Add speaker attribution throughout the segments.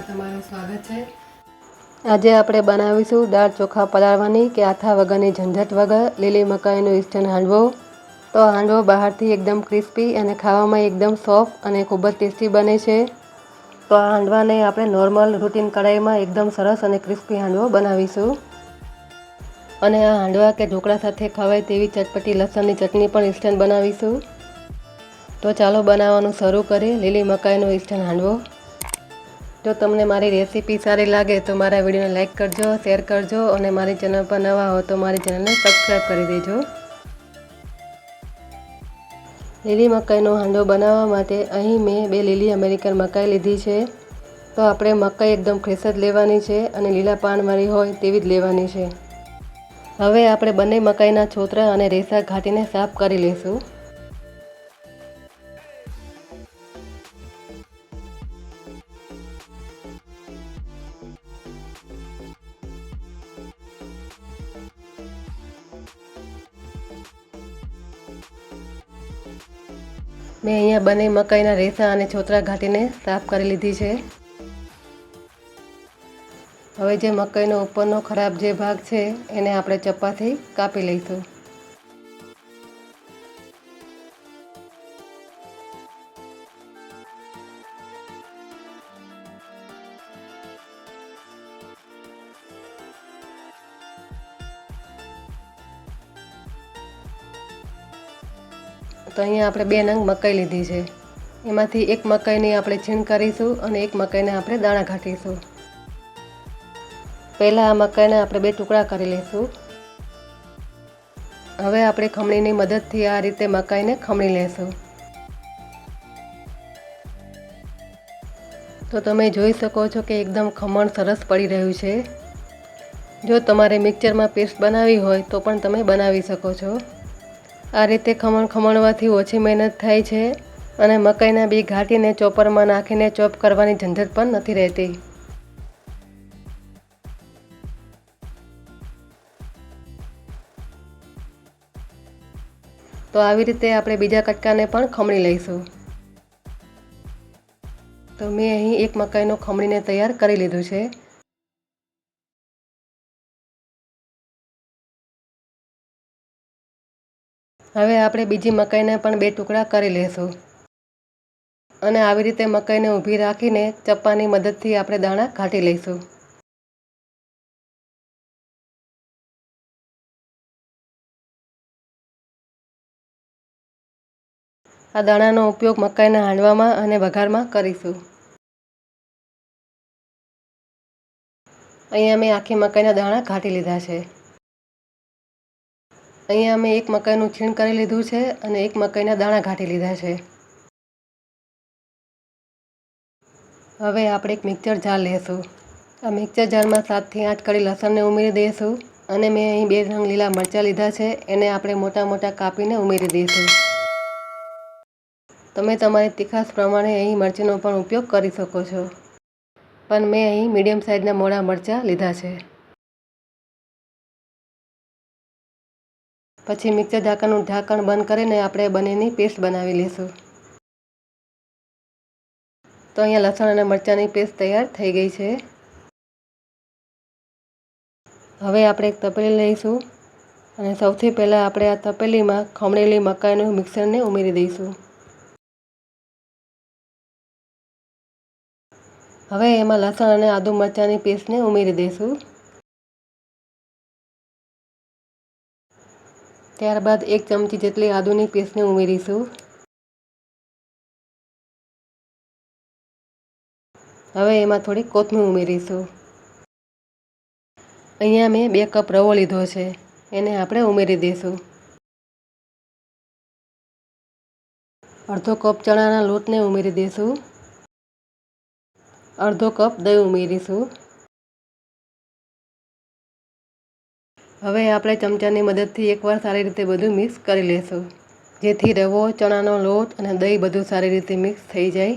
Speaker 1: વિડીયોમાં તમારું સ્વાગત છે.
Speaker 2: આજે આપણે બનાવીશું દાળ ચોખા પલાળવાની કે આથા વગરની ઝંઝટ વગર, લીલી મકાઈનો ઈસ્ટર્ન હાંડવો. તો હાંડવો બહારથી એકદમ ક્રિસ્પી અને ખાવામાં એકદમ સોફ્ટ અને ખૂબ જ ટેસ્ટી બને છે. તો આ હાંડવાને આપણે નોર્મલ રૂટીન કઢાઈમાં એકદમ સરસ અને ક્રિસ્પી હાંડવો બનાવીશું. અને આ હાંડવા કે ઢોકળા સાથે ખવાય તેવી ચટપટી લસણની ચટણી પણ ઇન્સ્ટન્ટ બનાવીશું. તો ચાલો બનાવવાનું શરૂ કરીએ લીલી મકાઈનો ઇન્સ્ટન્ટ હાંડવો. જો તમને મારી રેસીપી સારી લાગે તો મારા વિડીયોને લાઇક કરજો, શેર કરજો અને મારી ચેનલ પર નવા હો તો મારી ચેનલને સબસ્ક્રાઈબ કરી દેજો. લીલી મકાઈનો હાંડો બનાવવા માટે અહીં મેં બે લીલી અમેરિકન મકાઈ લીધી છે. તો આપણે મકાઈ એકદમ ફ્રેશ જ લેવાની છે અને લીલા પાનવાળી હોય તેવી જ લેવાની છે. હવે આપણે બંને મકાઈના છોતરા અને રેસા ઘાટીને સાફ કરી લઈશું મેં અહીંયા બંને મકાઈના રેસા અને છોતરા ઘાટીને સાફ કરી લીધી છે. હવે જે મકાઈનો ઉપરનો ખરાબ જે ભાગ છે, એને આપણે ચપ્પાથી કાપી લઈશું. તો અહીંયા આપણે બે નંગ મકાઈ લીધી છે. એમાંથી એક મકાઈની આપણે છીણ કરીશું અને એક મકાઈને આપણે દાણા ઘાટીશું. પહેલાં આ મકાઈના આપણે બે ટુકડા કરી લઈશું. હવે આપણે ખમણીની મદદથી આ રીતે મકાઈને ખમણી લેશું. તો તમે જોઈ શકો છો કે એકદમ ખમણ સરસ પડી રહ્યું છે. જો તમારે મિક્સરમાં પેસ્ટ બનાવવી હોય તો પણ તમે બનાવી શકો છો. આ રીતે ખમણ ખમણવાથી ઓછી મહેનત થાય છે અને મકાઈના બી ઘાટીને ચોપરમાં નાખીને ચોપ કરવાની ઝંઝટ પણ નથી રહેતી. તો આવી રીતે આપણે બીજા કટકાને પણ ખમણી લઈશું. તો મેં અહીં એક મકાઈનો ખમણીને તૈયાર કરી લીધું છે. હવે આપણે બીજી મકાઈને પણ બે ટુકડા કરી લઈશું અને આવી રીતે મકાઈને ઊભી રાખીને ચપ્પાની મદદથી આપણે દાણા ઘાટી લઈશું. આ દાણાનો ઉપયોગ મકાઈના હાંડવામાં અને વઘારમાં કરીશું. અહીંયા મેં આખી મકાઈના દાણા ઘાટી લીધા છે. અહીંયા અમે એક મકાઈનું છીણ કરી લીધું છે અને એક મકાઈના દાણા ઘાટી લીધા છે. હવે આપણે એક મિક્સર જાર લેશું. આ મિક્સર જારમાં સાતથી આઠ કડી લસણને ઉમેરી દઈશું અને મેં અહીં બે રંગ લીલા મરચાં લીધા છે, એને આપણે મોટા મોટા કાપીને ઉમેરી દઈશું. તમે તમારી તીખાશ પ્રમાણે અહીં મરચીનો પણ ઉપયોગ કરી શકો છો. પણ મેં અહીં મીડિયમ સાઇઝના મોડા મરચાં લીધા છે. પછી મિક્સર ઢાંકણનું ઢાંકણ બંધ કરીને આપણે બંનેની પેસ્ટ બનાવી લઈશું તો અહીંયા લસણ અને મરચાંની પેસ્ટ તૈયાર થઈ ગઈ છે. હવે આપણે એક તપેલી લઈશું અને સૌથી પહેલાં આપણે આ તપેલીમાં ખમણેલી મકાઈનું મિક્સરને ઉમેરી દઈશું. હવે એમાં લસણ અને આદુ મરચાંની પેસ્ટને ઉમેરી દઈશું. ત્યારબાદ એક ચમચી જેટલી આદુની પેસ્ટને ઉમેરીશું. હવે એમાં થોડી કોથમીર ઉમેરીશું. અહીંયા મેં બે કપ રવો લીધો છે, એને આપણે ઉમેરી દઈશું. અડધો કપ ચણાના લોટને ઉમેરી દઈશું. અડધો કપ દહીં ઉમેરીશું. હવે આપણે ચમચાની મદદથી એકવાર સારી રીતે બધું મિક્સ કરી લઈશું જેથી રવો, ચણાનો લોટ અને દહીં બધું સારી રીતે મિક્સ થઈ જાય.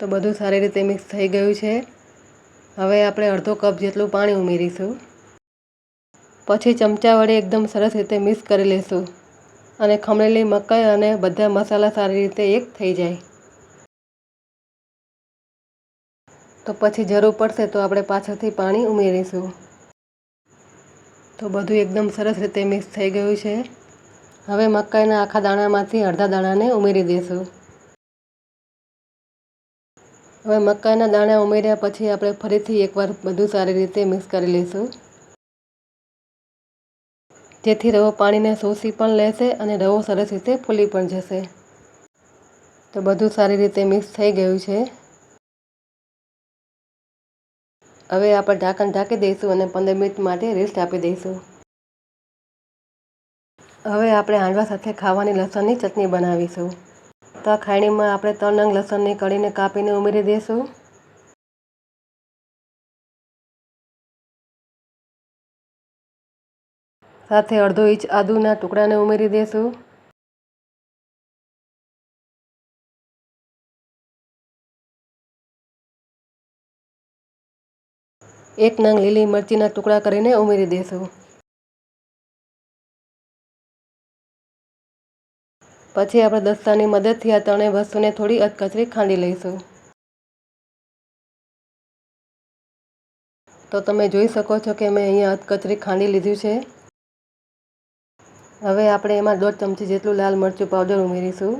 Speaker 2: તો બધું સારી રીતે મિક્સ થઈ ગયું છે. હવે આપણે અડધો કપ જેટલું પાણી ઉમેરીશું. પછી ચમચા વડે એકદમ સરસ રીતે મિક્સ કરી લઈશું અને ખમણેલી મકાઈ અને બધા મસાલા સારી રીતે એક થઈ જાય. તો પછી જરૂર પડશે તો આપણે પાછળથી પાણી ઉમેરીશું. તો બધું એકદમ સરસ રીતે મિક્સ થઈ ગયું છે. હવે મકાઈના આખા દાણામાંથી અડધા દાણાને ઉમેરી દઈશું. હવે મકાઈના દાણા ઉમેર્યા પછી આપણે ફરીથી એકવાર બધું સારી રીતે મિક્સ કરી લઈશું. જેથી રવો પાણીને શોષી પણ લેશે અને રવો સરસ રીતે ફૂલી પણ જશે. તો બધું સારી રીતે મિક્સ થઈ ગયું છે. હવે આપણે ઢાંકણ ઢાંકી દઈશું અને પંદર મિનિટ માટે રેસ્ટ આપી દઈશું. હવે આપણે હાંડવા સાથે ખાવાની લસણની ચટણી બનાવીશું. તો આ ખાયણીમાં આપણે ત્રણ નંગ લસણની કળીને કાપીને ઉમેરી દઈશું. સાથે અડધો ઇંચ આદુના ટુકડાને ઉમેરી દઈશું. એક નંગ લીલી મરચીના ટુકડા કરીને ઉમેરી દઈશું પછી આપણે દસ્તાની મદદથી આ ત્રણેય વસ્તુને થોડી અધકચરી ખાંડી લઈશું. તો તમે જોઈ શકો છો કે મેં અહીંયા અધકચરી ખાંડી લીધું છે. હવે આપણે એમાં દોઢ ચમચી જેટલું લાલ મરચું પાવડર ઉમેરીશું.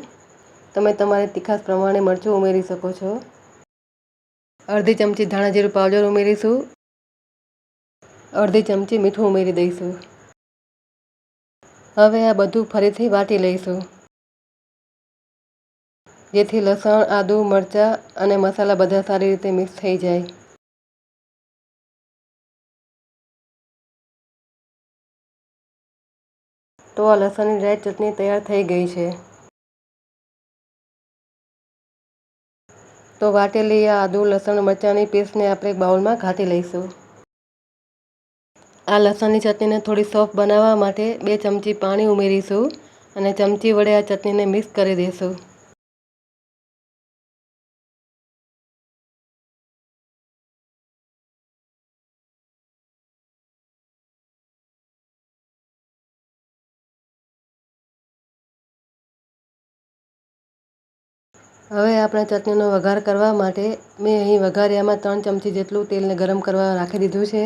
Speaker 2: તમે તમારી તીખાસ પ્રમાણે મરચું ઉમેરી શકો છો. અડધી ચમચી ધાણા જીરું પાવડર ઉમેરીશું. અડધી ચમચી મીઠું ઉમેરી દઈશું. હવે આ બધું ફરીથી વાટી લઈશું. જેથી લસણ, આદું, મરચાં અને મસાલા બધા સારી રીતે મિક્સ થઈ જાય. તો આ લસણની ડ્રાય ચટણી તૈયાર થઈ ગઈ છે. તો વાટેલી આ આદુ, લસણ, મરચાંની પેસ્ટને આપણે બાઉલમાં ઘાટી લઈશું. આ લસણની ચટણીને થોડી સોફ્ટ બનાવવા માટે બે ચમચી પાણી ઉમેરીશું અને ચમચી વડે આ ચટણીને મિક્સ કરી દઈશું. હવે આપણે ચટણીનો વઘાર કરવા માટે મેં અહીં વઘારિયામાં ત્રણ ચમચી જેટલું તેલને ગરમ કરવા રાખી દીધું છે.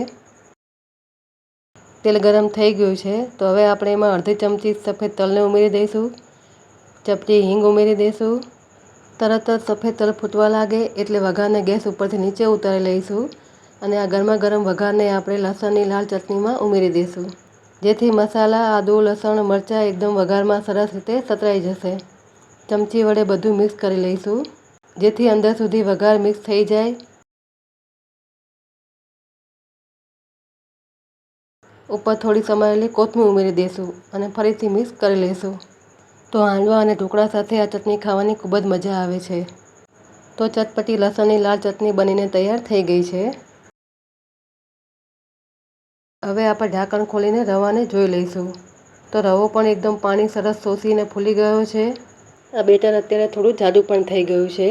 Speaker 2: તેલ ગરમ થઈ ગયું છે, તો હવે આપણે એમાં અડધી ચમચી સફેદ તલને ઉમેરી દઈશું ચપટી હિંગ ઉમેરી દઈશું. તરત જ સફેદ તલ ફૂટવા લાગે એટલે વઘારને ગેસ ઉપરથી નીચે ઉતારી લઈશું અને આ ગરમા ગરમ વઘારને આપણે લસણની લાલ ચટણીમાં ઉમેરી દઈશું. જેથી મસાલા, આદુ, લસણ, મરચાં એકદમ વઘારમાં સરસ રીતે સતરાઈ જશે. ચમચી વડે બધું મિક્સ કરી લઈશું, જેથી અંદર સુધી વઘાર મિક્સ થઈ જાય. ઉપર થોડી સમારેલી કોથમીર ઉમેરી દઈશું અને ફરીથી મિક્સ કરી લઈશું તો હાંડવા અને ઢોકળા સાથે આ ચટણી ખાવાની ખૂબ જ મજા આવે છે. તો ચટપટી લસણની લાલ ચટણી બનીને તૈયાર થઈ ગઈ છે. હવે આપણે ઢાંકણ ખોલીને રવાને જોઈ લઈશું. તો રવો પણ એકદમ પાણી સરસ શોષીને ફૂલી ગયો છે. આ બેટર અત્યારે થોડું જાડું પણ થઈ ગયું છે.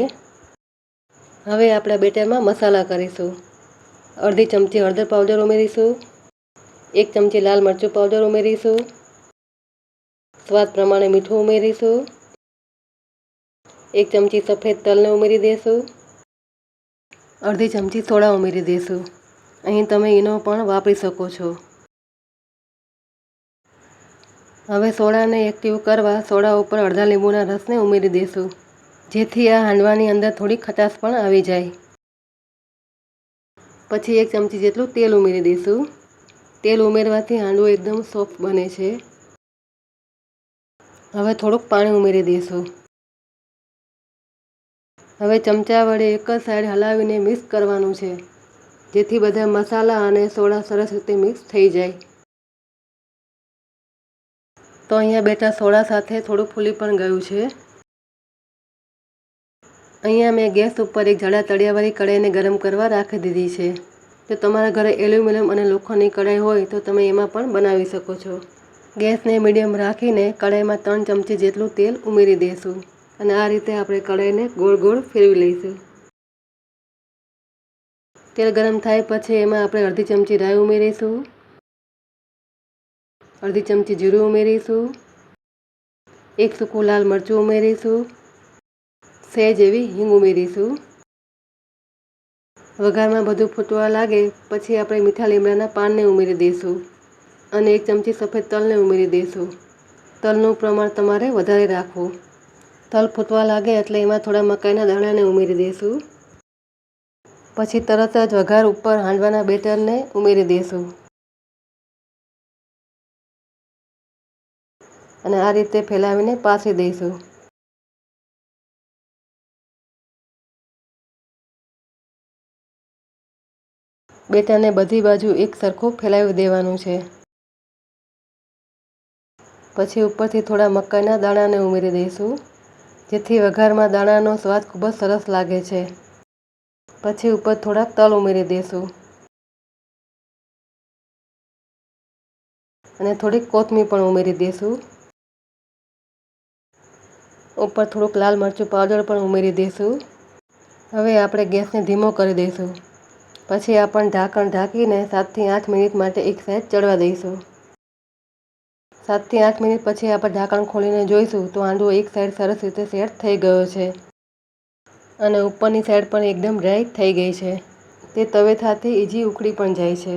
Speaker 2: હવે આપણે બેટરમાં મસાલા કરીશું. અડધી ચમચી હળદર પાવડર ઉમેરીશું. એક ચમચી લાલ મરચું પાવડર ઉમેરીશું. સ્વાદ પ્રમાણે મીઠું ઉમેરીશું. એક ચમચી સફેદ તલને ઉમેરી દઈશું અડધી ચમચી સોડા ઉમેરી દઈશું અહીં તમે ઈનો પણ વાપરી શકો છો. હવે સોડાને એક્ટિવ કરવા સોડા ઉપર અડધા લીંબુના રસને ઉમેરી દઈશું જેથી આ હાંડવાની અંદર થોડી ખટાશ પણ આવી જાય. પછી એક ચમચી જેટલું તેલ ઉમેરી દઈશું તેલ ઉમેરવાથી હાંડવો એકદમ સોફ્ટ બને છે. હવે થોડુંક પાણી ઉમેરી દઈશું. હવે ચમચા વડે એક જ સાઈડ હલાવીને મિક્સ કરવાનું છે, જેથી બધા મસાલા અને સોડા સરસ રીતે મિક્સ થઈ જાય. તો અહીંયા બેટા સોડા સાથે થોડું ફૂલી પણ ગયું છે. અહીંયા મેં ગેસ ઉપર એક જાડા તળિયાવાળી કડાઈને ગરમ કરવા રાખી દીધી છે. જો તમારા ઘરે એલ્યુમિનિયમ અને લોખંડની કઢાઈ હોય તો તમે એમાં પણ બનાવી શકો છો. ગેસને મીડિયમ રાખીને કઢાઈમાં ત્રણ ચમચી જેટલું તેલ ઉમેરી દઈશું અને આ રીતે આપણે કઢાઈને ગોળ ગોળ ફેરવી લઈશું. તેલ ગરમ થાય પછી એમાં આપણે અડધી ચમચી રાઈ ઉમેરીશું. અડધી ચમચી જીરું ઉમેરીશું. એક સૂકું લાલ મરચું ઉમેરીશું. સહેજ એવી હિંગ ઉમેરીશું. વઘારમાં બધું ફૂટવા લાગે, પછી આપણે મીઠા લીમડાના પાનને ઉમેરી દઈશું અને એક ચમચી સફેદ તલને ઉમેરી દઈશું. તલનું પ્રમાણ તમારે વધારે રાખવું. તલ ફૂટવા લાગે એટલે એમાં થોડા મકાઈના દાણાને ઉમેરી દઈશું. પછી તરત જ વઘાર ઉપર હાંડવાના બેટરને ઉમેરી દઈશું. અને આ રીતે ફેલાવીને પાસી દઈશું. બેટરને બધી બાજુ એક સરખું ફેલાવી દેવાનું છે. પછી ઉપરથી થોડા મકાઈના દાણાને ઉમેરી દઈશું, જેથી વઘારમાં દાણાનો સ્વાદ ખૂબ જ સરસ લાગે છે. પછી ઉપર થોડાક તલ ઉમેરી દઈશું. અને થોડીક કોથમીર પણ ઉમેરી દઈશું. ઉપર થોડુંક લાલ મરચું પાવડર પણ ઉમેરી દઈશું. હવે આપણે ગેસને ધીમો કરી દઈશું. પછી આપણ ઢાંકણ ઢાંકીને સાતથી આઠ મિનિટ માટે એક સાઈડ ચડવા દઈશું. સાતથી આઠ મિનિટ પછી આપણે ઢાંકણ ખોલીને જોઈશું તો આંડવો એક સાઈડ સરસ રીતે સેટ થઈ ગયો છે. અને ઉપરની સાઈડ પણ એકદમ ડ્રાય થઈ ગઈ છે. તે તવેથાથી ઈજી ઉકળી પણ જાય છે.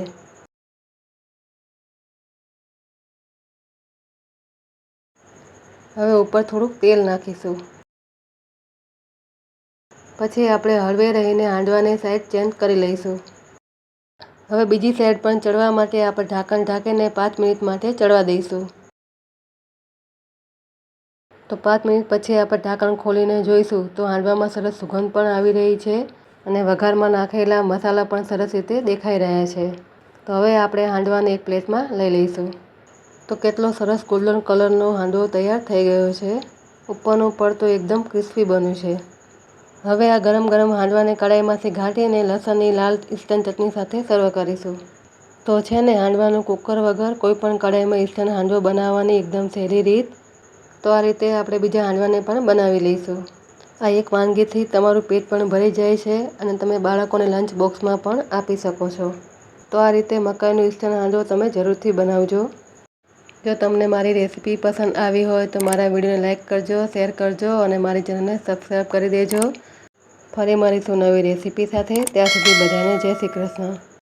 Speaker 2: હવે ઉપર થોડુંક તેલ નાખીશું. પછી આપણે હળવે રહીને હાંડવાની સાઈડ ચેન્જ કરી લઈશું. હવે બીજી સાઈડ પણ ચડવા માટે આપણે ઢાંકણ ઢાંકીને પાંચ મિનિટ માટે ચડવા દઈશું. તો પાંચ મિનિટ પછી આપણે ઢાંકણ ખોલીને જોઈશું તો હાંડવામાં સરસ સુગંધ પણ આવી રહી છે અને વઘારમાં નાખેલા મસાલા પણ સરસ રીતે દેખાઈ રહ્યા છે. તો હવે આપણે હાંડવાને એક પ્લેટમાં લઈ લઈશું. તો કેટલો સરસ ગોલ્ડન કલરનો હાંડવો તૈયાર થઈ ગયો છે. ઉપરનું પડ તો એકદમ ક્રિસ્પી બન્યું છે. હવે આ ગરમ ગરમ હાંડવાને કડાઈમાંથી ઘાટીને લસણની લાલ ઈસ્ટર્ન ચટણી સાથે સર્વ કરીશું. તો છે ને, હાંડવાનું કુકર વગર કોઈ પણ કડાઈમાં ઇન્સ્ટન્ટ હાંડવો બનાવવાની એકદમ સહેલી રીત. તો આ રીતે આપણે બીજા હાંડવાને પણ બનાવી લઈશું. આ એક વાનગીથી તમારું પેટ પણ ભરી જાય છે અને તમે બાળકોને લંચ બોક્સમાં પણ આપી શકો છો. તો આ રીતે મકાઈનો ઈસ્ટર્ન હાંડવો તમે જરૂરથી બનાવજો. જો તમને મારી રેસીપી પસંદ આવી હોય તો મારા વિડીયોને લાઇક કરજો, શેર કરજો અને મારી ચેનલને સબસ્ક્રાઈબ કરી દેજો. ફરી મળીશું નવી રેસીપી સાથે. ત્યાં સુધી બધાને જય શ્રી કૃષ્ણ.